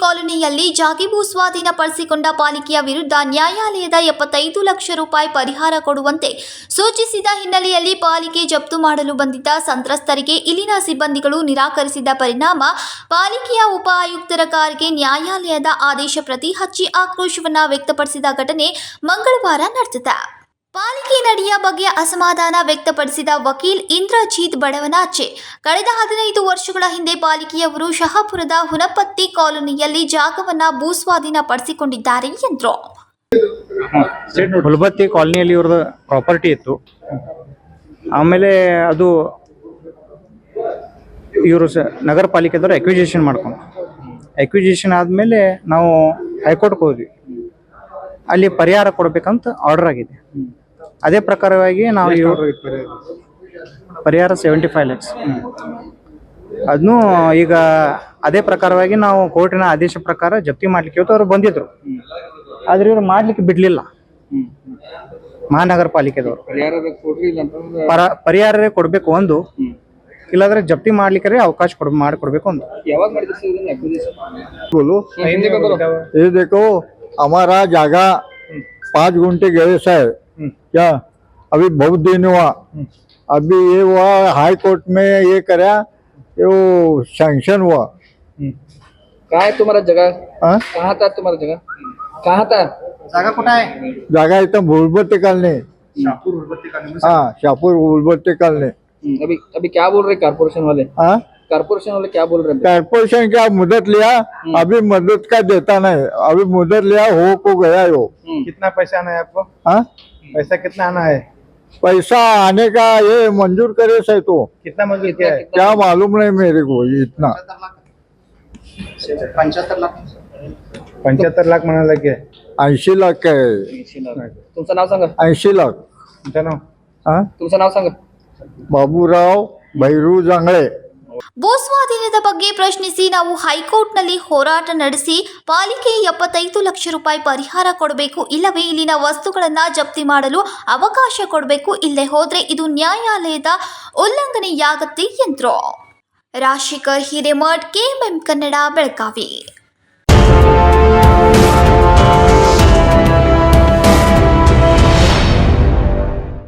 ಕಾಲೋನಿಯಲ್ಲಿ ಜಾಗಿಬು ಸ್ವಾಧೀನಪಡಿಸಿಕೊಂಡ ಪಾಲಿಕೆಯ ವಿರುದ್ಧ ನ್ಯಾಯಾಲಯದ ಎಪ್ಪತ್ತೈದು ಲಕ್ಷ ರೂಪಾಯಿ ಪರಿಹಾರ ಕೊಡುವಂತೆ ಸೂಚಿಸಿದ ಹಿನ್ನೆಲೆಯಲ್ಲಿ ಪಾಲಿಕೆ ಜಪ್ತು ಮಾಡಲು ಬಂದಿದ್ದ ಸಂತ್ರಸ್ತರಿಗೆ ಇಲ್ಲಿನ ಸಿಬ್ಬಂದಿಗಳು ನಿರಾಕರಿಸಿದ ಪರಿಣಾಮ ಪಾಲಿಕೆಯ ಉಪ ಆಯುಕ್ತರ ಕಾರಿಗೆ ನ್ಯಾಯಾಲಯದ ಆದೇಶ ಪ್ರತಿ ಹಚ್ಚಿ ಆಕ್ರೋಶವನ್ನು ವ್ಯಕ್ತಪಡಿಸಿದ ಘಟನೆ ಮಂಗಳವಾರ ನಡೆದಿದೆ. ಪಾಲಿಕೆ ನಡೆಯ ಬಗ್ಗೆ ಅಸಮಾಧಾನ ವ್ಯಕ್ತಪಡಿಸಿದ ವಕೀಲ್ ಇಂದ್ರಜೀತ್ ಬಡವನಾಚೆ, ಕಳೆದ ಹದಿನೈದು ವರ್ಷಗಳ ಹಿಂದೆ ಪಾಲಿಕೆಯವರು ಶಹಾಪುರದ ಹುನಪತ್ತಿ ಕಾಲೋನಿಯಲ್ಲಿ ಜಾಗವನ್ನ ಭೂಸ್ವಾಧೀನ ಪಡಿಸಿಕೊಂಡಿದ್ದಾರೆ ಎಂದರು. ಹುಲಬತ್ತಿ ಕಾಲೋನಿಯಲ್ಲಿ ಇವ್ರದ್ದು ಪ್ರಾಪರ್ಟಿ ಇತ್ತು. ಆಮೇಲೆ ಅದು ಇವರು ನಗರ ಪಾಲಿಕೆದವರು ಎಕ್ವಿಜೇಷನ್ ಮಾಡ್ಕೊಂಡು ಎಕ್ವಿಜೇಷನ್ ಆದಮೇಲೆ ನಾವು ಹೈಕೋರ್ಟ್ಗೆ ಹೋದ್ವಿ. ಅಲ್ಲಿ ಪರಿಹಾರ ಕೊಡ್ಬೇಕಂತ ಆರ್ಡರ್ ಆಗಿದೆ. ಅದೇ ಪ್ರಕಾರವಾಗಿ ನಾವು ಪರಿಹಾರ? ಸೆವೆಂಟಿ ಫೈವ್ ಲ್ಯಾಕ್ಸ್ ಅದನ್ನು ಈಗ ಅದೇ ಪ್ರಕಾರವಾಗಿ ನಾವು ಕೋರ್ಟಿನ ಆದೇಶ ಪ್ರಕಾರ ಜಪ್ತಿ ಮಾಡ್ಲಿಕ್ಕೆ ಇವತ್ತು ಅವರು ಬಂದಿದ್ರು. ಆದ್ರೆ ಇವರು ಮಾಡ್ಲಿಕ್ಕೆ ಬಿಡ್ಲಿಲ್ಲ. ಮಹಾನಗರ ಪಾಲಿಕೆದವರು. ಪರಿಹಾರ ಕೊಡ್ರಿ ಪರ ಪರಿಹಾರವೇ ಕೊಡಬೇಕು ಒಂದು. ಇಲ್ಲಾದ್ರೆ ಜಪ್ತಿ ಮಾಡ್ಲಿಕ್ಕೆ ಅವಕಾಶ ಕೊಡ್ ಮಾಡಿಕೊಡ್ಬೇಕು ಒಂದು. ಯಾವಾಗ हमारा जागा पाँच घंटे गए सर क्या अभी बहुत दिन हुआ अभी ये हुआ हाई कोर्ट में ये करा वो. सैंक्शन हुआ काय तुम्हाला जगा? हाँ? कहाँ था तुम्हाला जगा? कहाँ था जागा कुठं आहे? जागा एकदम भूलबत्ते कालने. हाँ शाहपुर भूलबत्ते कालने. हम्म, अभी अभी क्या बोल रहे कॉर्पोरेशन वाले? हाँ कारपोरेशन वाले क्या बोल रहे हैं? कारपोरेशन क्या मुदत लिया? अभी मदद का देता नहीं। अभी मुदत लिया हो को गया हो कितना पैसा आना है आपको? हाँ? पैसा कितना आना है? पैसा आने का ये मंजूर करे सही तो। कितना मजदूर किया है? क्या मालूम नहीं मेरे को इतना। पंच्याहत्तर लाख। म्हणाला की ऐंशी लाख का है। तुमचं नाव सांगा ऐंशी लाख। तुमचं नाव? हाँ? तुमचं नाव सांगा बाबूराव भैरू जांगळे ಭೂಸ್ವಾಧೀನದ ಬಗ್ಗೆ ಪ್ರಶ್ನಿಸಿ ನಾವು ಹೈಕೋರ್ಟ್ನಲ್ಲಿ ಹೋರಾಟ ನಡೆಸಿ ಪಾಲಿಕೆ ಎಪ್ಪತ್ತೈದು ಲಕ್ಷ ರೂಪಾಯಿ ಪರಿಹಾರ ಕೊಡಬೇಕು. ಇಲ್ಲವೇ ಇಲ್ಲಿನ ವಸ್ತುಗಳನ್ನು ಜಪ್ತಿ ಮಾಡಲು ಅವಕಾಶ ಕೊಡಬೇಕು. ಇಲ್ಲೇ ಹೋದ್ರೆ ಇದು ನ್ಯಾಯಾಲಯದ ಉಲ್ಲಂಘನೆಯಾಗತ್ತೆ ಎಂದರು. ರಾಶಿಕರ್ ಹಿರೇಮಠ್, ಕೆಎಂಎಂ ಕನ್ನಡ, ಬೆಳಗಾವಿ.